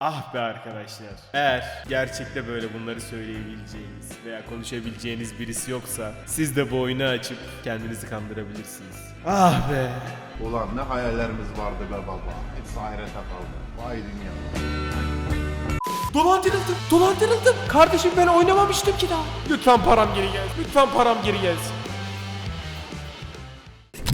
Ah be arkadaşlar. Eğer gerçekte böyle bunları söyleyebileceğiniz veya konuşabileceğiniz birisi yoksa siz de bu oyunu açıp kendinizi kandırabilirsiniz. Ah be. Ulan ne hayallerimiz vardı be baba. Hepsi ahirete kaldı. Vay dünya. Dolandırıldım, dolandırıldım. Kardeşim ben oynamamıştım ki daha. Lütfen param geri gelsin. Lütfen param geri gelsin.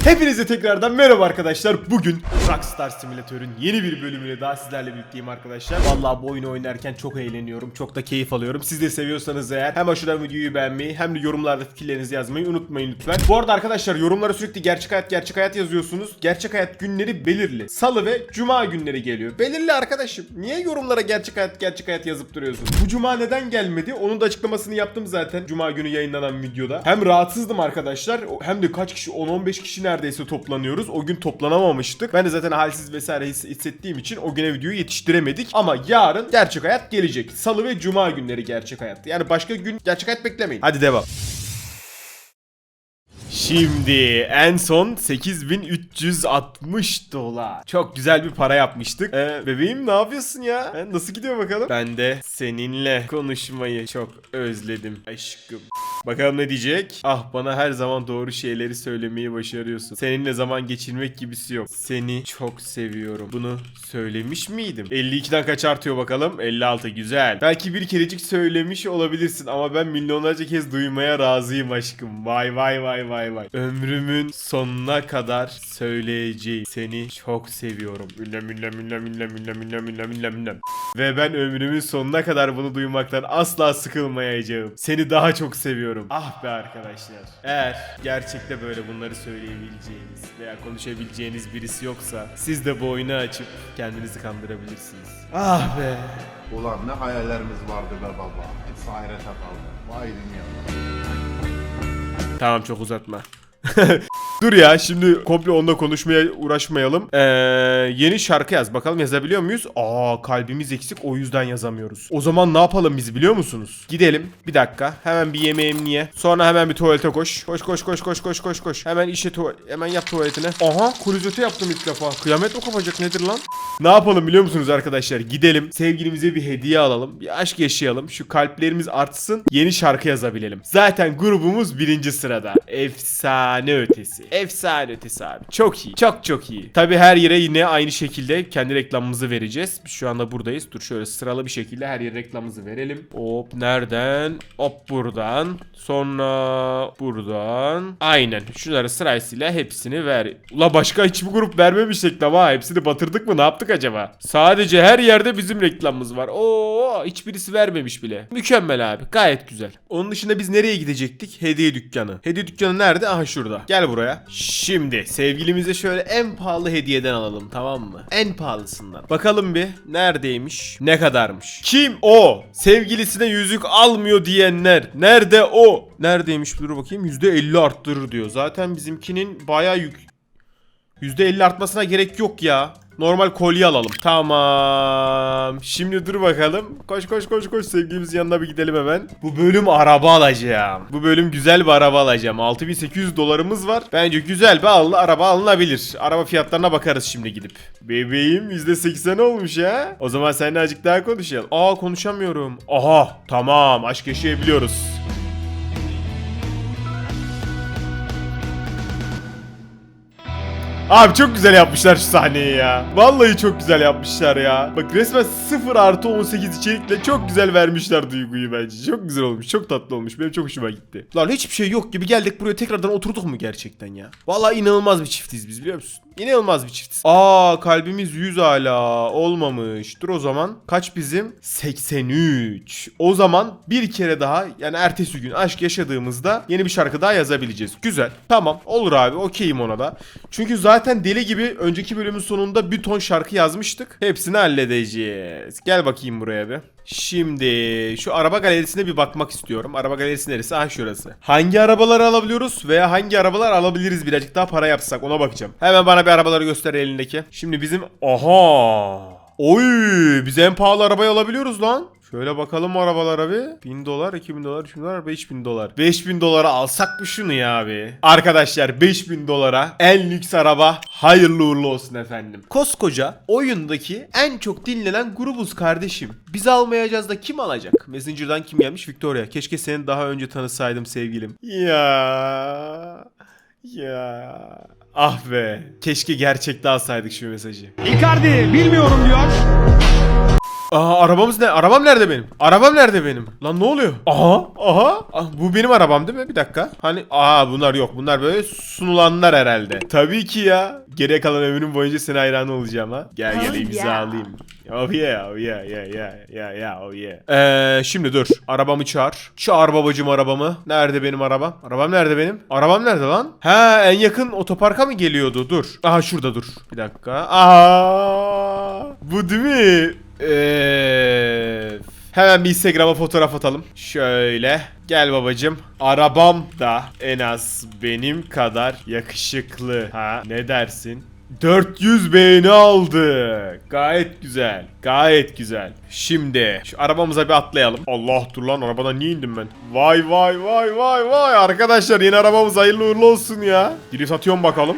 Hepinize tekrardan merhaba arkadaşlar. Bugün Rockstar Simülatör'ün yeni bir bölümüyle daha sizlerle birlikteyim arkadaşlar. Vallahi bu oyunu oynarken çok eğleniyorum. Çok da keyif alıyorum. Siz de seviyorsanız eğer hem aşağıdan videoyu beğenmeyi hem de yorumlarda fikirlerinizi yazmayı unutmayın lütfen. Bu arada arkadaşlar yorumlara sürekli gerçek hayat gerçek hayat yazıyorsunuz. Gerçek hayat günleri belirli. Salı ve cuma günleri geliyor. Belirli arkadaşım. Niye yorumlara gerçek hayat gerçek hayat yazıp duruyorsun? Bu cuma neden gelmedi? Onun da açıklamasını yaptım zaten. Cuma günü yayınlanan videoda. Hem rahatsızdım arkadaşlar hem de kaç kişi 10-15 kişi neredeyse toplanıyoruz. O gün toplanamamıştık. Ben de zaten halsiz vesaire his- hissettiğim için o güne videoyu yetiştiremedik. Ama yarın gerçek hayat gelecek. Salı ve cuma günleri gerçek hayat. Yani başka gün gerçek hayat beklemeyin. Hadi devam. Şimdi en son 8360 dolar. Çok güzel bir para yapmıştık. Ee, bebeğim ne yapıyorsun ya? Ha, nasıl gidiyor bakalım? Ben de seninle konuşmayı çok özledim aşkım. Bakalım ne diyecek? Ah bana her zaman doğru şeyleri söylemeyi başarıyorsun. Seninle zaman geçirmek gibisi yok. Seni çok seviyorum. Bunu söylemiş miydim? 52'den kaç artıyor bakalım? 56 güzel. Belki bir kerecik söylemiş olabilirsin ama ben milyonlarca kez duymaya razıyım aşkım. Vay vay vay vay vay. Ömrümün sonuna kadar söyleyeceğim. Seni çok seviyorum. Ünlem ünlem ünlem ünlem ünlem ünlem ünlem ünlem ünlem. Ve ben ömrümün sonuna kadar bunu duymaktan asla sıkılmayacağım. Seni daha çok seviyorum. Ah be arkadaşlar. Eğer gerçekte böyle bunları söyleyebileceğiniz veya konuşabileceğiniz birisi yoksa siz de bu oyunu açıp kendinizi kandırabilirsiniz. Ah be. Ulan ne hayallerimiz vardı be baba. Hepsi ahirete kaldı. Vay dünya. Tamam çok uzatma. Dur ya şimdi komple onunla konuşmaya uğraşmayalım. Ee, yeni şarkı yaz. Bakalım yazabiliyor muyuz? Aa kalbimiz eksik o yüzden yazamıyoruz. O zaman ne yapalım biz biliyor musunuz? Gidelim. Bir dakika. Hemen bir yemeğimi ye. Sonra hemen bir tuvalete koş. Koş koş koş koş koş koş koş. Hemen işe tuvalet. Hemen yap tuvaletine. Aha klozete yaptım ilk defa. Kıyamet mi kopacak nedir lan? Ne yapalım biliyor musunuz arkadaşlar? Gidelim. Sevgilimize bir hediye alalım. Bir aşk yaşayalım. Şu kalplerimiz artsın. Yeni şarkı yazabilelim. Zaten grubumuz birinci sırada. Efsane ötesi. Efsane ötesi abi. Çok iyi. Çok çok iyi. Tabi her yere yine aynı şekilde kendi reklamımızı vereceğiz. Şu anda buradayız. Dur şöyle sıralı bir şekilde her yere reklamımızı verelim. Hop nereden? Hop buradan. Sonra buradan. Aynen. Şunları sırasıyla hepsini ver. Ula başka hiçbir grup vermemiş reklam ha. Hepsini batırdık mı? Ne yaptık acaba? Sadece her yerde bizim reklamımız var. Oo hiçbirisi vermemiş bile. Mükemmel abi. Gayet güzel. Onun dışında biz nereye gidecektik? Hediye dükkanı. Hediye dükkanı nerede? Aha şurada. Gel buraya. Şimdi sevgilimize şöyle en pahalı hediyeden alalım tamam mı? En pahalısından. Bakalım bir neredeymiş? Ne kadarmış? Kim o? Sevgilisine yüzük almıyor diyenler. Nerede o? Neredeymiş? Dur bakayım. %50 arttırır diyor. Zaten bizimkinin bayağı yük %50 artmasına gerek yok ya. Normal kolye alalım. Tamam. Şimdi dur bakalım. Koş koş koş koş sevgilimizin yanına bir gidelim hemen. Bu bölüm araba alacağım. Bu bölüm güzel bir araba alacağım. 6800 dolarımız var. Bence güzel bir al araba alınabilir. Araba fiyatlarına bakarız şimdi gidip. Bebeğim %80 olmuş ha. O zaman seninle azıcık daha konuşalım. Aa konuşamıyorum. Aha tamam aşk yaşayabiliyoruz. Abi çok güzel yapmışlar şu sahneyi ya. Vallahi çok güzel yapmışlar ya. Bak resmen 0 artı 18 içerikle çok güzel vermişler duyguyu bence. Çok güzel olmuş. Çok tatlı olmuş. Benim çok hoşuma gitti. Lan hiçbir şey yok gibi geldik buraya tekrardan oturduk mu gerçekten ya? Vallahi inanılmaz bir çiftiz biz biliyor musun? İnanılmaz bir çiftiz. Aa kalbimiz 100 hala. Olmamış. Dur o zaman. Kaç bizim? 83. O zaman bir kere daha yani ertesi gün aşk yaşadığımızda yeni bir şarkı daha yazabileceğiz. Güzel. Tamam. Olur abi. Okeyim ona da. Çünkü zaten deli gibi önceki bölümün sonunda bir ton şarkı yazmıştık. Hepsini halledeceğiz. Gel bakayım buraya bir. Şimdi şu araba galerisine bir bakmak istiyorum. Araba galerisi neresi? Ah şurası. Hangi arabaları alabiliyoruz veya hangi arabalar alabiliriz birazcık daha para yapsak ona bakacağım. Hemen bana bir arabaları göster elindeki. Şimdi bizim... Aha! Oy! Biz en pahalı arabayı alabiliyoruz lan. Şöyle bakalım arabalara bir. 1000 dolar, 2000 dolar, 3000 dolar, 5000 dolar. 5000 dolara alsak mı şunu ya abi? Arkadaşlar 5000 dolara en lüks araba hayırlı uğurlu olsun efendim. Koskoca oyundaki en çok dinlenen grubuz kardeşim. Biz almayacağız da kim alacak? Messenger'dan kim gelmiş? Victoria. Keşke seni daha önce tanısaydım sevgilim. Ya. Ya. Ah be. Keşke gerçekte alsaydık şu mesajı. Icardi bilmiyorum diyor. Aa arabamız ne? Arabam nerede benim? Arabam nerede benim? Lan ne oluyor? Aha. Aha. Ah, bu benim arabam değil mi? Bir dakika. Hani aa bunlar yok. Bunlar böyle sunulanlar herhalde. Tabii ki ya. Geriye kalan ömrüm boyunca seni hayran olacağım ha. Gel gel imza yeah. alayım. Oh yeah, oh yeah, yeah, yeah, yeah, yeah, oh yeah. Ee, şimdi dur. Arabamı çağır. Çağır babacım arabamı. Nerede benim arabam? Arabam nerede benim? Arabam nerede lan? Ha en yakın otoparka mı geliyordu? Dur. Aha şurada dur. Bir dakika. Aa, bu değil mi? Ee, hemen bir Instagram'a fotoğraf atalım. Şöyle. Gel babacım. Arabam da en az benim kadar yakışıklı. Ha ne dersin? 400 beğeni aldı. Gayet güzel. Gayet güzel. Şimdi şu arabamıza bir atlayalım. Allah dur lan arabadan niye indim ben? Vay vay vay vay vay. Arkadaşlar yeni arabamız hayırlı uğurlu olsun ya. Biri satıyorum bakalım.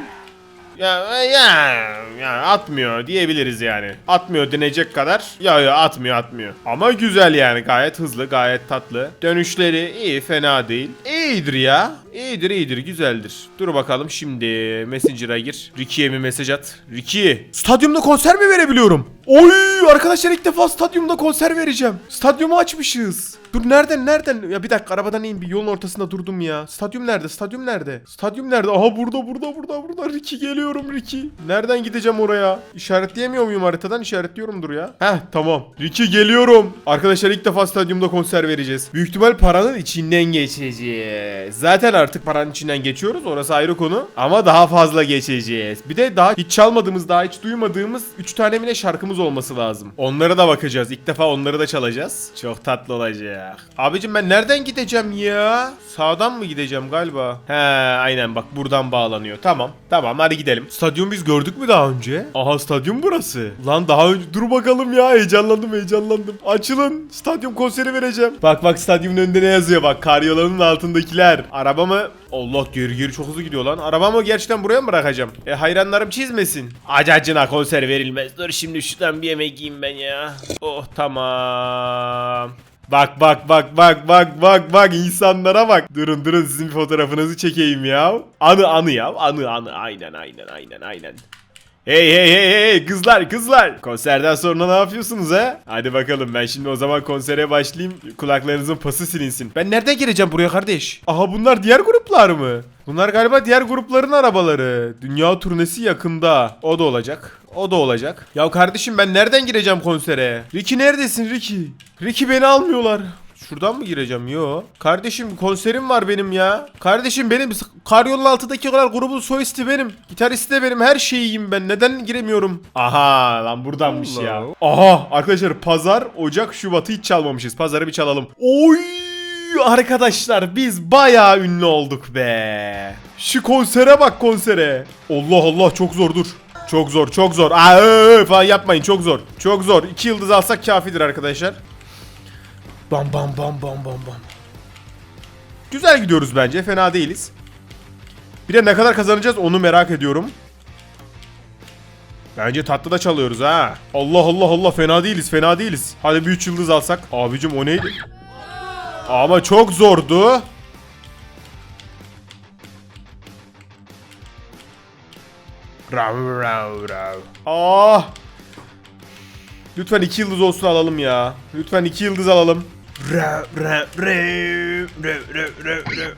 Ya ya ya atmıyor diyebiliriz yani. Atmıyor denecek kadar. Ya ya atmıyor atmıyor. Ama güzel yani gayet hızlı gayet tatlı. Dönüşleri iyi fena değil. İyidir ya. İyidir iyidir güzeldir. Dur bakalım şimdi Messenger'a gir. Ricky'ye mi mesaj at? Ricky. Stadyumda konser mi verebiliyorum? Oy arkadaşlar ilk defa stadyumda konser vereceğim. Stadyumu açmışız. Dur nereden nereden? Ya bir dakika arabadan in bir yolun ortasında durdum ya. Stadyum nerede? Stadyum nerede? Stadyum nerede? Aha burada burada burada burada. Ricky geliyorum Ricky. Nereden gideceğim oraya? İşaretleyemiyor muyum haritadan? İşaretliyorumdur ya. Heh tamam. Ricky geliyorum. Arkadaşlar ilk defa stadyumda konser vereceğiz. Büyük ihtimal paranın içinden geçeceğiz. Zaten artık paranın içinden geçiyoruz. Orası ayrı konu. Ama daha fazla geçeceğiz. Bir de daha hiç çalmadığımız, daha hiç duymadığımız 3 tane mi şarkımız olması lazım. Onlara da bakacağız. İlk defa onları da çalacağız. Çok tatlı olacak. Abicim ben nereden gideceğim ya? Sağdan mı gideceğim galiba? He aynen bak buradan bağlanıyor. Tamam. Tamam hadi gidelim. Stadyum biz gördük mü daha önce? Aha stadyum burası. Lan daha önce dur bakalım ya heyecanlandım heyecanlandım. Açılın. Stadyum konseri vereceğim. Bak bak stadyumun önünde ne yazıyor bak. Karyolanın altındakiler. Arabamı Allah geri geri çok hızlı gidiyor lan. Arabamı gerçekten buraya mı bırakacağım? E hayranlarım çizmesin. Acacına konser verilmez. Dur şimdi şuradan bir yemek yiyeyim ben ya. Oh tamam. Bak bak bak bak bak bak bak insanlara bak. Durun durun sizin bir fotoğrafınızı çekeyim ya. Anı anı ya. Anı anı aynen aynen aynen aynen. Hey hey hey hey kızlar kızlar. Konserden sonra ne yapıyorsunuz ha? Hadi bakalım ben şimdi o zaman konsere başlayayım. Kulaklarınızın pası silinsin. Ben nereden gireceğim buraya kardeş? Aha bunlar diğer gruplar mı? Bunlar galiba diğer grupların arabaları. Dünya turnesi yakında. O da olacak. O da olacak. Ya kardeşim ben nereden gireceğim konsere? Ricky neredesin Ricky? Ricky beni almıyorlar. Şuradan mı gireceğim? Yo. Kardeşim konserim var benim ya. Kardeşim benim karyolun altındaki kadar grubun solisti benim. Gitaristi de benim. Her şeyiyim ben. Neden giremiyorum? Aha lan buradanmış ya. Aha arkadaşlar pazar, Ocak, Şubat'ı hiç çalmamışız. Pazarı bir çalalım. Oy! Arkadaşlar biz bayağı ünlü olduk be. Şu konsere bak konsere. Allah Allah çok zor dur. Çok zor çok zor. Aa, falan yapmayın çok zor. Çok zor. İki yıldız alsak kafidir arkadaşlar. Bam bam bam bam bam bam. Güzel gidiyoruz bence. Fena değiliz. Bir de ne kadar kazanacağız onu merak ediyorum. Bence tatlı da çalıyoruz ha. Allah Allah Allah fena değiliz fena değiliz. Hadi bir 3 yıldız alsak. Abicim o neydi? Ama çok zordu. Rav rav rav. Ah. Lütfen 2 yıldız olsun alalım ya. Lütfen 2 yıldız alalım. Rav rav rav rav rav rav rav.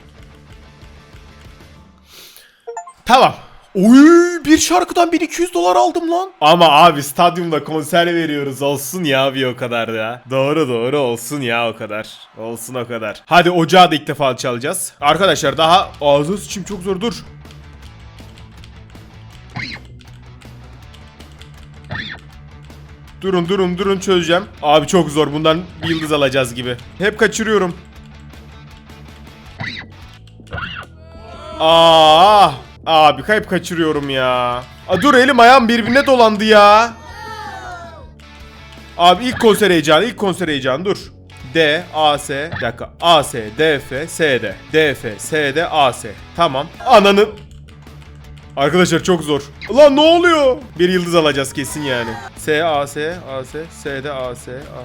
Tamam. Oy bir şarkıdan 1200 dolar aldım lan. Ama abi stadyumda konser veriyoruz olsun ya bir o kadar ya. Doğru doğru olsun ya o kadar. Olsun o kadar. Hadi ocağı da ilk defa çalacağız. Arkadaşlar daha ağzı sıçayım çok zor dur. Durun durun durun çözeceğim. Abi çok zor bundan bir yıldız alacağız gibi. Hep kaçırıyorum. Aa, abi kayıp kaçırıyorum ya. Aa, dur elim ayağım birbirine dolandı ya. Abi ilk konser heyecanı, ilk konser heyecanı dur. D, A, S. Dakika. A, S, D, F, S, D. D, F, S, D, A, S. Tamam. Ananın. Arkadaşlar çok zor. Ulan ne oluyor? Bir yıldız alacağız kesin yani. S, A, S, A, S, S, D, A, S, A.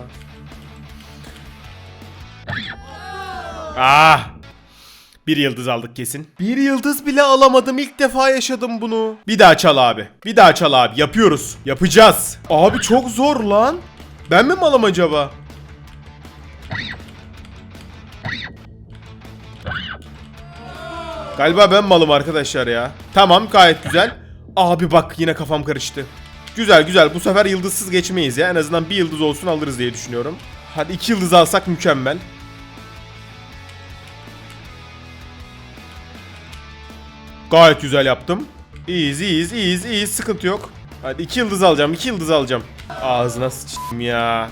Ah! Bir yıldız aldık kesin. Bir yıldız bile alamadım. İlk defa yaşadım bunu. Bir daha çal abi. Bir daha çal abi. Yapıyoruz. Yapacağız. Abi çok zor lan. Ben mi malım acaba? Galiba ben malım arkadaşlar ya. Tamam gayet güzel. Abi bak yine kafam karıştı. Güzel güzel bu sefer yıldızsız geçmeyiz ya. En azından bir yıldız olsun alırız diye düşünüyorum. Hadi iki yıldız alsak mükemmel. Gayet güzel yaptım. İyiyiz iyiyiz iyiyiz iyiyiz sıkıntı yok. Hadi iki yıldız alacağım iki yıldız alacağım. Ağzına sıçtım ya.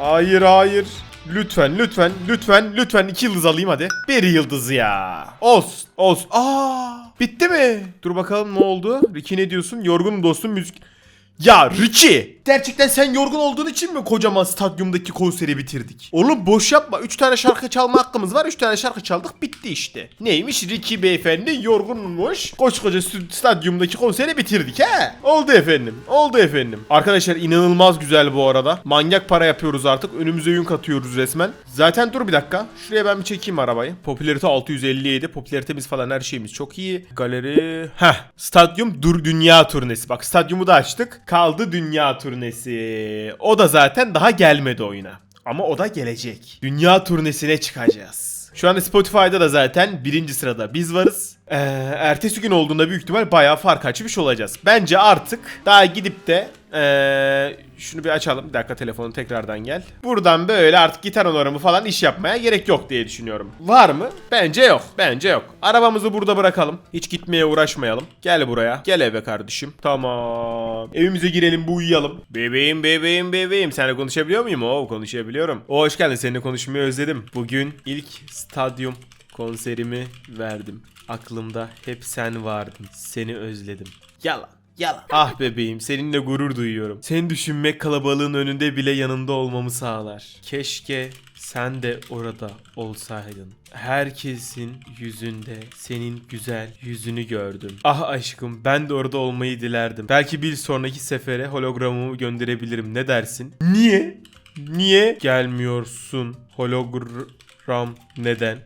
Hayır hayır. Lütfen lütfen lütfen lütfen iki yıldız alayım hadi. Bir yıldız ya. Olsun olsun. Aa bitti mi? Dur bakalım ne oldu? Ricky ne diyorsun? Yorgunum dostum müzik. Ya Ricky! Gerçekten sen yorgun olduğun için mi kocaman stadyumdaki konseri bitirdik? Oğlum boş yapma. 3 tane şarkı çalma hakkımız var. 3 tane şarkı çaldık bitti işte. Neymiş Ricky beyefendi yorgunmuş. Koskoca st- stadyumdaki konseri bitirdik he. Oldu efendim. Oldu efendim. Arkadaşlar inanılmaz güzel bu arada. Manyak para yapıyoruz artık. Önümüze yün katıyoruz resmen. Zaten dur bir dakika. Şuraya ben bir çekeyim arabayı. Popülarite 657. Popülaritemiz falan her şeyimiz çok iyi. Galeri. Heh. Stadyum dur dünya turnesi. Bak stadyumu da açtık. Kaldı dünya turnesi. O da zaten daha gelmedi oyuna. Ama o da gelecek. Dünya turnesine çıkacağız. Şu anda Spotify'da da zaten birinci sırada biz varız. Ee, ertesi gün olduğunda büyük ihtimal bayağı fark açmış olacağız. Bence artık daha gidip de ee, şunu bir açalım. Bir dakika telefonu tekrardan gel. Buradan böyle artık gitar onoramı falan iş yapmaya gerek yok diye düşünüyorum. Var mı? Bence yok. Bence yok. Arabamızı burada bırakalım. Hiç gitmeye uğraşmayalım. Gel buraya. Gel eve kardeşim. Tamam. Evimize girelim bu uyuyalım. Bebeğim bebeğim bebeğim. Seninle konuşabiliyor muyum? Oo konuşabiliyorum. Oo hoş geldin. Seninle konuşmayı özledim. Bugün ilk stadyum konserimi verdim. Aklımda hep sen vardın. Seni özledim. Yalan. Yalan. Ah bebeğim seninle gurur duyuyorum. Seni düşünmek kalabalığın önünde bile yanında olmamı sağlar. Keşke sen de orada olsaydın. Herkesin yüzünde senin güzel yüzünü gördüm. Ah aşkım ben de orada olmayı dilerdim. Belki bir sonraki sefere hologramımı gönderebilirim. Ne dersin? Niye? Niye gelmiyorsun? Hologram neden?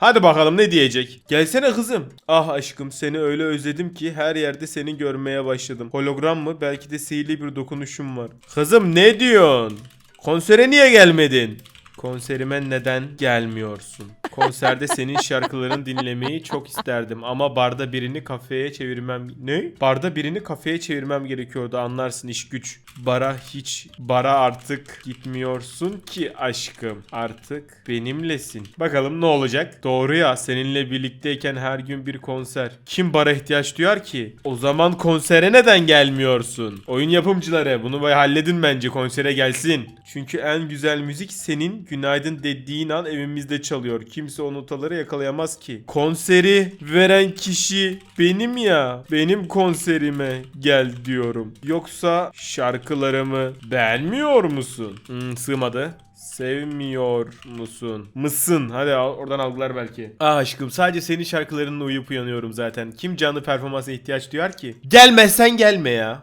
Hadi bakalım ne diyecek? Gelsene kızım. Ah aşkım seni öyle özledim ki her yerde seni görmeye başladım. Hologram mı? Belki de sihirli bir dokunuşum var. Kızım ne diyorsun? Konsere niye gelmedin? Konserime neden gelmiyorsun? Konserde senin şarkılarını dinlemeyi çok isterdim ama barda birini kafeye çevirmem... Ne? Barda birini kafeye çevirmem gerekiyordu anlarsın iş güç. Bara hiç... Bara artık gitmiyorsun ki aşkım. Artık benimlesin. Bakalım ne olacak? Doğru ya seninle birlikteyken her gün bir konser. Kim bara ihtiyaç duyar ki? O zaman konsere neden gelmiyorsun? Oyun yapımcıları bunu halledin bence konsere gelsin. Çünkü en güzel müzik senin günaydın dediğin an evimizde çalıyor. Kimse o notaları yakalayamaz ki. Konseri veren kişi benim ya. Benim konserime gel diyorum. Yoksa şarkılarımı beğenmiyor musun? Hmm, sığmadı. Sevmiyor musun? Mısın? Hadi al, oradan algılar belki. Ah aşkım sadece senin şarkılarınla uyuyup uyanıyorum zaten. Kim canlı performansa ihtiyaç duyar ki? Gelmezsen gelme ya.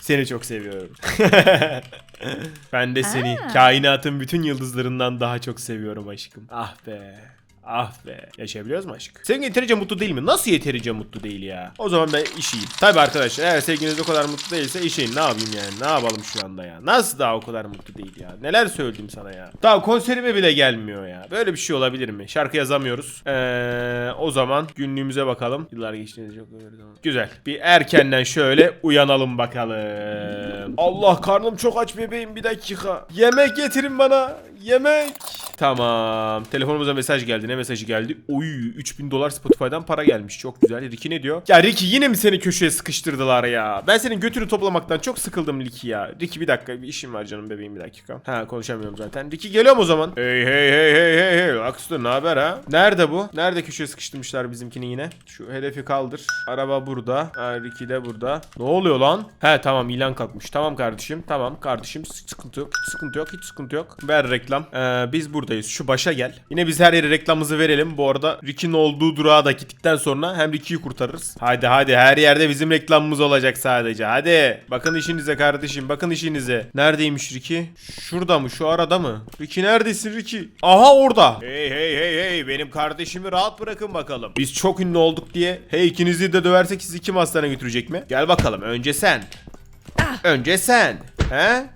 Seni çok seviyorum. ben de seni kainatın bütün yıldızlarından daha çok seviyorum aşkım. Ah be. Ah be. Yaşayabiliyoruz mu aşk? Sen yeterince mutlu değil mi? Nasıl yeterince mutlu değil ya? O zaman ben işeyim. Tabi arkadaşlar eğer sevginiz o kadar mutlu değilse işeyim. Ne yapayım yani? Ne yapalım şu anda ya? Nasıl daha o kadar mutlu değil ya? Neler söyledim sana ya? Daha konserime bile gelmiyor ya. Böyle bir şey olabilir mi? Şarkı yazamıyoruz. Eee o zaman günlüğümüze bakalım. Yıllar geçtiğinde çok Güzel. Bir erkenden şöyle uyanalım bakalım. Allah karnım çok aç bebeğim bir dakika. Yemek getirin bana. Yemek. Tamam. Telefonumuza mesaj geldi. Ne mesajı geldi? Oy 3000 dolar Spotify'dan para gelmiş. Çok güzel. Ricky ne diyor? Ya Ricky yine mi seni köşeye sıkıştırdılar ya? Ben senin götünü toplamaktan çok sıkıldım Ricky ya. Ricky bir dakika bir işim var canım bebeğim bir dakika. Ha konuşamıyorum zaten. Ricky geliyorum o zaman. Hey hey hey hey hey hey. Akston ne haber ha? Nerede bu? Nerede köşeye sıkıştırmışlar bizimkini yine? Şu hedefi kaldır. Araba burada. Ha, Ricky de burada. Ne oluyor lan? He tamam ilan kalkmış. Tamam kardeşim. Tamam kardeşim. Sıkıntı yok. Hiç sıkıntı yok. Hiç sıkıntı yok. Ver reklam. Ee, biz buradayız. Şu başa gel. Yine biz her yere reklamımızı verelim. Bu arada Ricky'nin olduğu durağa da gittikten sonra hem Ricky'yi kurtarırız. Hadi hadi her yerde bizim reklamımız olacak sadece. Hadi. Bakın işinize kardeşim. Bakın işinize. Neredeymiş Ricky? Şurada mı? Şu arada mı? Ricky neredesin Ricky? Aha orada. Hey hey hey hey. Benim kardeşimi rahat bırakın bakalım. Biz çok ünlü olduk diye. Hey ikinizi de döversek sizi kim hastaneye götürecek mi? Gel bakalım. Önce sen. Önce sen. He?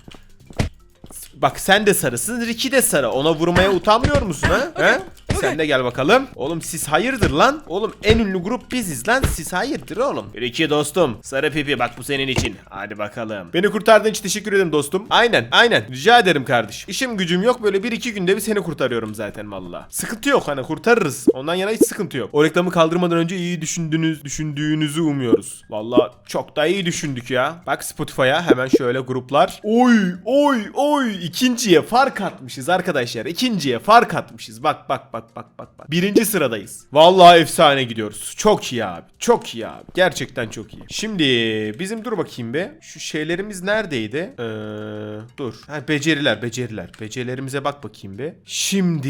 Bak sen de sarısın, Ricky de sarı. Ona vurmaya utanmıyor musun ha? He? Sen de gel bakalım. Oğlum siz hayırdır lan? Oğlum en ünlü grup biziz lan. Siz hayırdır oğlum. Ricky dostum. Sarı pipi bak bu senin için. Hadi bakalım. Beni kurtardığın için teşekkür ederim dostum. Aynen aynen. Rica ederim kardeş. İşim gücüm yok. Böyle bir iki günde bir seni kurtarıyorum zaten valla. Sıkıntı yok hani kurtarırız. Ondan yana hiç sıkıntı yok. O reklamı kaldırmadan önce iyi düşündüğünüz, düşündüğünüzü umuyoruz. Valla çok da iyi düşündük ya. Bak Spotify'a hemen şöyle gruplar. Oy oy oy. İkinciye fark atmışız arkadaşlar. İkinciye fark atmışız. Bak bak bak bak bak bak. Birinci sıradayız. Vallahi efsane gidiyoruz. Çok iyi abi. Çok iyi abi. Gerçekten çok iyi. Şimdi bizim dur bakayım be. Şu şeylerimiz neredeydi? Ee, dur. Ha, beceriler beceriler. Becerilerimize bak bakayım be. Şimdi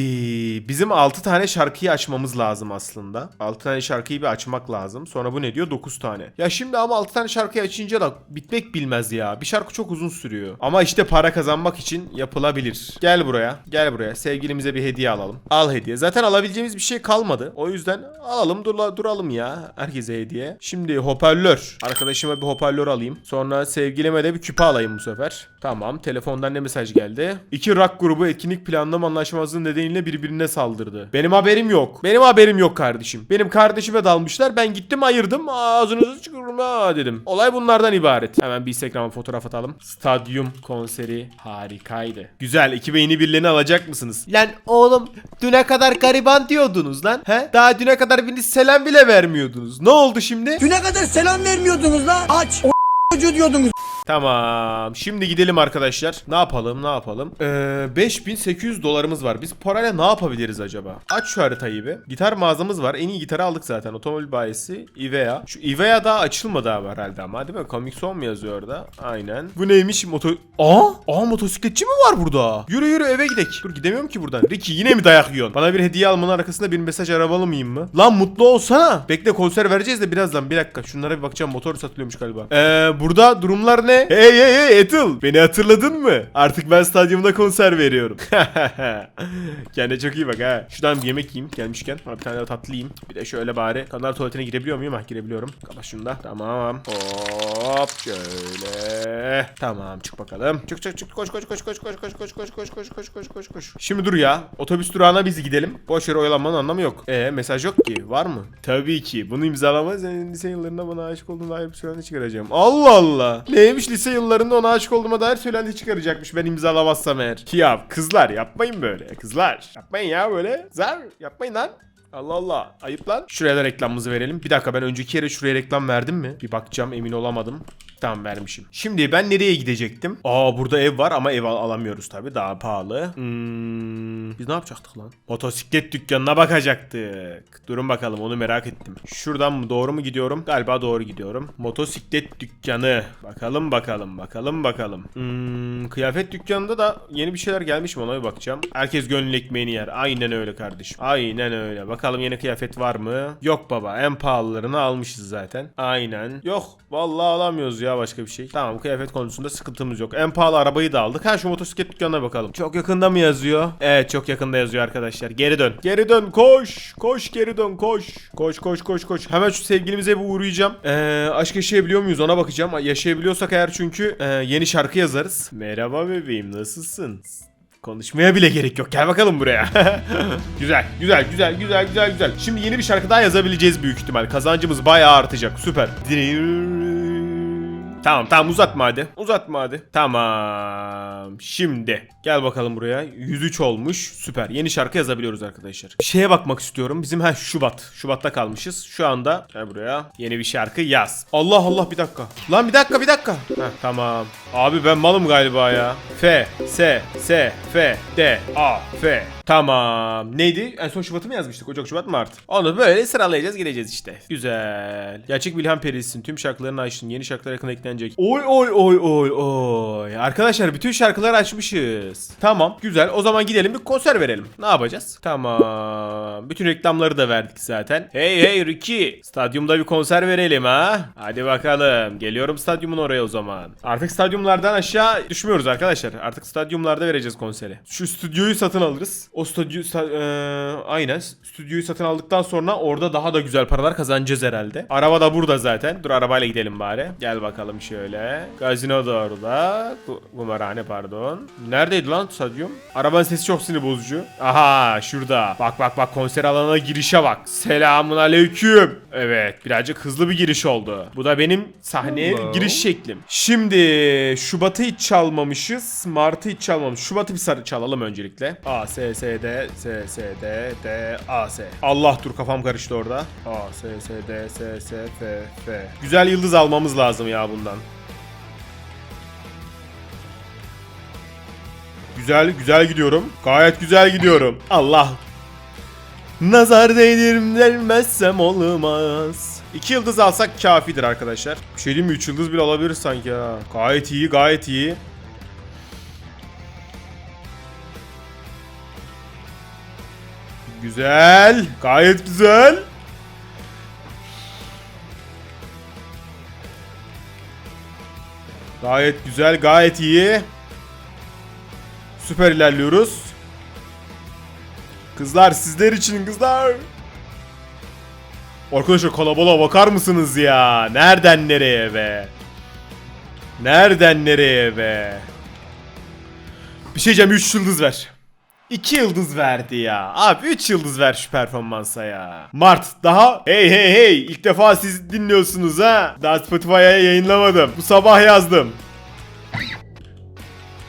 bizim 6 tane şarkıyı açmamız lazım aslında. 6 tane şarkıyı bir açmak lazım. Sonra bu ne diyor? 9 tane. Ya şimdi ama 6 tane şarkıyı açınca da bitmek bilmez ya. Bir şarkı çok uzun sürüyor. Ama işte para kazanmak için yapılabilir. Gel buraya. Gel buraya. Sevgilimize bir hediye alalım. Al hediye. Zaten alabileceğimiz bir şey kalmadı. O yüzden alalım dur duralım ya. Herkese hediye. Şimdi hoparlör. Arkadaşıma bir hoparlör alayım. Sonra sevgilime de bir küpe alayım bu sefer. Tamam. Telefondan ne mesaj geldi? İki rock grubu etkinlik planlama anlaşmazlığı nedeniyle birbirine saldırdı. Benim haberim yok. Benim haberim yok kardeşim. Benim kardeşime dalmışlar. Ben gittim ayırdım. Ağzınızı çıkarırım ha dedim. Olay bunlardan ibaret. Hemen bir Instagram'a fotoğraf atalım. Stadyum konseri harikaydı. Güzel. iki beyni birilerini alacak mısınız? Lan oğlum düne kadar gariban diyordunuz lan. He? Daha düne kadar biriniz selam bile vermiyordunuz. Ne oldu şimdi? Düne kadar selam vermiyordunuz lan. Aç. O çocuğu diyordunuz. Tamam. Şimdi gidelim arkadaşlar. Ne yapalım? Ne yapalım? Ee, 5800 dolarımız var. Biz parayla ne yapabiliriz acaba? Aç şu haritayı bir. Gitar mağazamız var. En iyi gitarı aldık zaten. Otomobil bayisi Ivea. Şu Ivea daha açılmadı abi herhalde ama değil mi? Comic Son mu yazıyor orada? Aynen. Bu neymiş? Moto... Aa! Aa motosikletçi mi var burada? Yürü yürü eve gidelim. Dur gidemiyorum ki buradan. Ricky yine mi dayak yiyorsun? Bana bir hediye almanın arkasında bir mesaj aramalı mıyım mı? Lan mutlu olsana. Bekle konser vereceğiz de birazdan. Bir dakika. Şunlara bir bakacağım. Motor satılıyormuş galiba. Ee, burada durumlar ne? Hey hey hey Ethel. Beni hatırladın mı? Artık ben stadyumda konser veriyorum. Kendine çok iyi bak ha. Şuradan bir yemek yiyeyim gelmişken. Bir tane de tatlı yiyeyim. Bir de şöyle bari. Kanal tuvaletine girebiliyor muyum? Ha girebiliyorum. Kapat şunu da. Tamam. Hop şöyle. Tamam çık bakalım. Çık çık çık koş koş koş koş koş koş koş koş koş koş koş koş koş koş. Şimdi dur ya. Otobüs durağına biz gidelim. Boş yere oyalanmanın anlamı yok. E mesaj yok ki. Var mı? Tabii ki. Bunu imzalama senin lise yıllarında bana aşık olduğuna dair bir söylenti çıkaracağım. Allah Allah. Neymiş lise yıllarında ona aşık olduğuma dair söylenti çıkaracakmış ben imzalamazsam eğer. Ya kızlar yapmayın böyle. Kızlar. Yapmayın ya böyle. Zar yapmayın lan. Allah Allah. Ayıp lan. Şuraya da reklamımızı verelim. Bir dakika ben önceki yere şuraya reklam verdim mi? Bir bakacağım emin olamadım. Tamam vermişim. Şimdi ben nereye gidecektim? Aa burada ev var ama ev al- alamıyoruz tabi daha pahalı. Hmm, biz ne yapacaktık lan? Motosiklet dükkanına bakacaktık. Durun bakalım onu merak ettim. Şuradan mı doğru mu gidiyorum? Galiba doğru gidiyorum. Motosiklet dükkanı. Bakalım bakalım bakalım bakalım. Hmm, kıyafet dükkanında da yeni bir şeyler gelmiş mi ona bir bakacağım. Herkes gönül ekmeğini yer. Aynen öyle kardeşim. Aynen öyle. Bakalım yeni kıyafet var mı? Yok baba en pahalılarını almışız zaten. Aynen. Yok vallahi alamıyoruz ya başka bir şey. Tamam kıyafet konusunda sıkıntımız yok. En pahalı arabayı da aldık. Ha şu motosiklet dükkanına bakalım. Çok yakında mı yazıyor? Evet çok yakında yazıyor arkadaşlar. Geri dön. Geri dön koş. Koş geri dön koş. Koş koş koş koş. Hemen şu sevgilimize bir uğrayacağım. Ee, aşk yaşayabiliyor muyuz ona bakacağım. Yaşayabiliyorsak eğer çünkü e, yeni şarkı yazarız. Merhaba bebeğim nasılsın? Konuşmaya bile gerek yok. Gel bakalım buraya. güzel, güzel, güzel, güzel, güzel, güzel. Şimdi yeni bir şarkı daha yazabileceğiz büyük ihtimal. Kazancımız bayağı artacak. Süper. Tamam tamam uzatma hadi. Uzatma hadi. Tamam. Şimdi gel bakalım buraya. 103 olmuş. Süper. Yeni şarkı yazabiliyoruz arkadaşlar. Şeye bakmak istiyorum. Bizim ha Şubat. Şubat'ta kalmışız. Şu anda gel buraya. Yeni bir şarkı yaz. Allah Allah bir dakika. Lan bir dakika bir dakika. Heh, tamam. Abi ben malım galiba ya. F, S, S, F, D, A, F. Tamam. Neydi? En son Şubat'ı mı yazmıştık? Ocak, Şubat, Mart. Onu böyle sıralayacağız gideceğiz işte. Güzel. Gerçek Bilhan Perisi'nin tüm şarkılarını açtın. Yeni şarkılar yakın eklenecek. Oy oy oy oy oy. Arkadaşlar bütün şarkıları açmışız. Tamam. Güzel. O zaman gidelim bir konser verelim. Ne yapacağız? Tamam. Bütün reklamları da verdik zaten. Hey hey Ricky. Stadyumda bir konser verelim ha. Hadi bakalım. Geliyorum stadyumun oraya o zaman. Artık stadyumlardan aşağı düşmüyoruz arkadaşlar. Artık stadyumlarda vereceğiz konseri. Şu stüdyoyu satın alırız. O stüdyo sta- eee, aynen stüdyoyu satın aldıktan sonra orada daha da güzel paralar kazanacağız herhalde. Araba da burada zaten. Dur arabayla gidelim bari. Gel bakalım şöyle. Gazino da orada. Kumarhane pardon. Neredeydi lan stadyum? Arabanın sesi çok sinir bozucu. Aha şurada. Bak bak bak konser alanına girişe bak. Selamun aleyküm. Evet birazcık hızlı bir giriş oldu. Bu da benim sahneye Hello. giriş şeklim. Şimdi Şubat'ı hiç çalmamışız. Mart'ı hiç çalmamışız. Şubat'ı bir sarı çalalım öncelikle. A, S, S, D, S, S, D, D, A, S. Allah dur kafam karıştı orada. A, S, S, D, S, S, F, F. Güzel yıldız almamız lazım ya bundan. Güzel, güzel gidiyorum. Gayet güzel gidiyorum. Allah. Nazar değdirim dermezsem olmaz. İki yıldız alsak kafidir arkadaşlar. Bir şey diyeyim mi? Üç yıldız bile alabiliriz sanki ha. Gayet iyi, gayet iyi. Güzel. Gayet güzel. Gayet güzel, gayet iyi. Süper ilerliyoruz. Kızlar sizler için kızlar. Arkadaşlar kalabalığa bakar mısınız ya? Nereden nereye be? Nereden nereye be? Bir şey diyeceğim 3 yıldız ver. 2 yıldız verdi ya. Abi 3 yıldız ver şu performansa ya. Mart daha hey hey hey ilk defa siz dinliyorsunuz ha. Daha Spotify'a yayınlamadım. Bu sabah yazdım.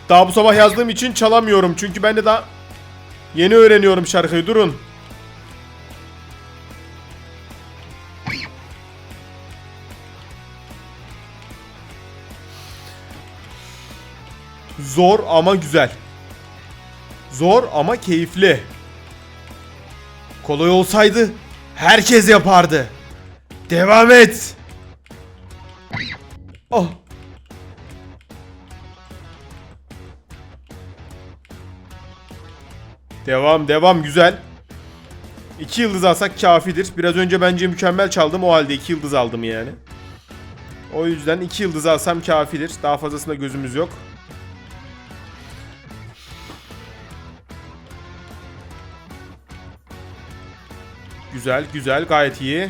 Daha bu sabah yazdığım için çalamıyorum çünkü ben de daha yeni öğreniyorum şarkıyı durun. Zor ama güzel. Zor ama keyifli. Kolay olsaydı herkes yapardı. Devam et. Oh. Devam devam güzel. 2 yıldız alsak kafidir. Biraz önce bence mükemmel çaldım o halde 2 yıldız aldım yani. O yüzden 2 yıldız alsam kafidir. Daha fazlasında gözümüz yok. Güzel, güzel, gayet iyi.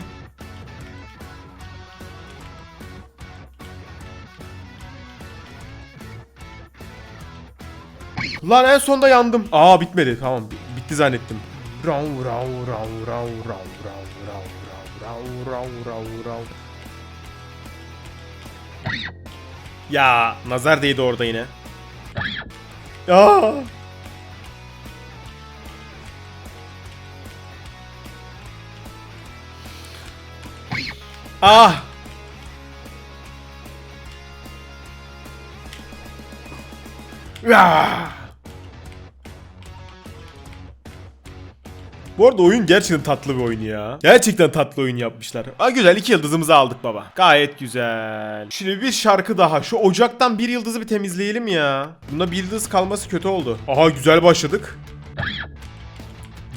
Lan en sonda yandım. Aa bitmedi. Tamam, bi- bitti zannettim. Rav rav rav rav rav rav rav rav rav rav rav. Ya nazar değdi orada yine. Ya. Ah! Ya! Bu arada oyun gerçekten tatlı bir oyun ya. Gerçekten tatlı oyun yapmışlar. Aa güzel iki yıldızımızı aldık baba. Gayet güzel. Şimdi bir şarkı daha. Şu ocaktan bir yıldızı bir temizleyelim ya. Bunda bir yıldız kalması kötü oldu. Aha güzel başladık.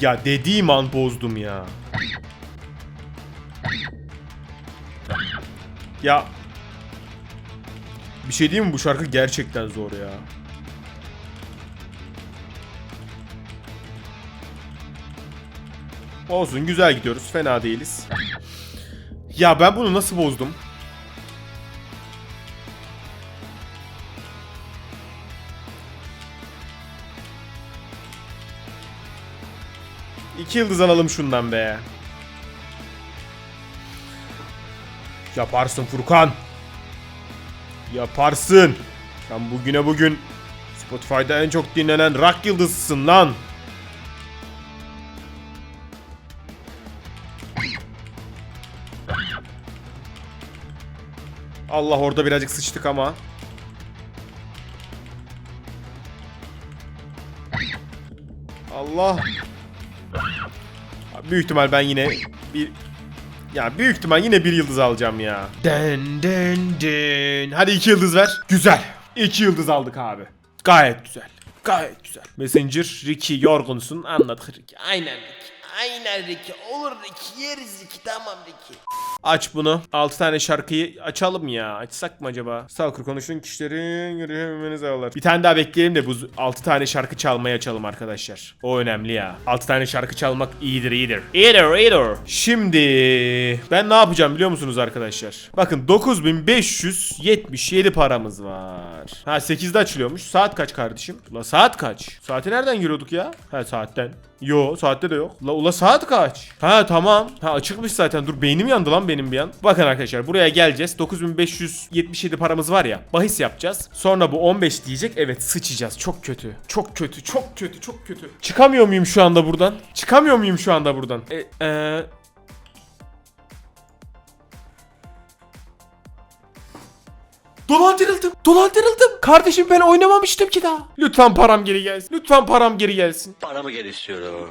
Ya dediğim an bozdum ya. Ya bir şey diyeyim mi bu şarkı gerçekten zor ya. Olsun güzel gidiyoruz fena değiliz. Ya ben bunu nasıl bozdum? İki yıldız alalım şundan be. Yaparsın Furkan. Yaparsın. Sen bugüne bugün Spotify'da en çok dinlenen rock yıldızısın lan. Allah orada birazcık sıçtık ama. Allah. Büyük ihtimal ben yine bir ya büyük ihtimal yine bir yıldız alacağım ya. Den den den. Hadi iki yıldız ver. Güzel. İki yıldız aldık abi. Gayet güzel. Gayet güzel. Messenger Ricky yorgunsun anladık Ricky. Aynen Ricky. Aynen Ricky. Olur Ricky. Yeriz Ricky. Tamam Ricky. Aç bunu. 6 tane şarkıyı açalım ya. Açsak mı acaba? Stalker konuştuğun kişilerin görüşmenizi alır. Bir tane daha bekleyelim de bu 6 tane şarkı çalmayı açalım arkadaşlar. O önemli ya. 6 tane şarkı çalmak iyidir iyidir. İyidir iyidir. Şimdi ben ne yapacağım biliyor musunuz arkadaşlar? Bakın 9577 paramız var. Ha 8'de açılıyormuş. Saat kaç kardeşim? Ula saat kaç? Saati nereden giriyorduk ya? Ha saatten. Yo saatte de yok. La ula saat kaç? Ha tamam. Ha açıkmış zaten. Dur beynim yandı lan benim bir an. Bakın arkadaşlar buraya geleceğiz. 9577 paramız var ya. Bahis yapacağız. Sonra bu 15 diyecek. Evet sıçacağız. Çok kötü. Çok kötü. Çok kötü. Çok kötü. Çıkamıyor muyum şu anda buradan? Çıkamıyor muyum şu anda buradan? E, e, Dolandırıldım. Dolandırıldım. Kardeşim ben oynamamıştım ki daha. Lütfen param geri gelsin. Lütfen param geri gelsin. Paramı geri istiyorum.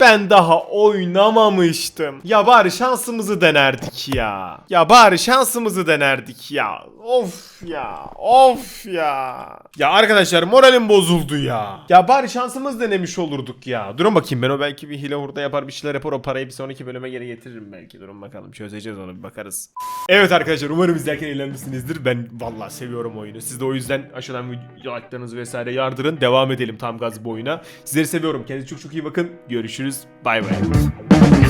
Ben daha oynamamıştım. Ya bari şansımızı denerdik ya. Ya bari şansımızı denerdik ya. Of ya. Of ya. Ya arkadaşlar moralim bozuldu ya. Ya bari şansımız denemiş olurduk ya. Durun bakayım ben o belki bir hile hurda yapar bir şeyler yapar o parayı bir sonraki bölüme geri getiririm belki. Durun bakalım çözeceğiz onu bir bakarız. Evet arkadaşlar umarım izlerken eğlenmişsinizdir. Ben vallahi seviyorum oyunu. Siz de o yüzden aşağıdan like'larınızı vesaire yardırın. Devam edelim tam gaz bu oyuna. Sizleri seviyorum. Kendinize çok çok iyi bakın. Görüşürüz. Bay bay.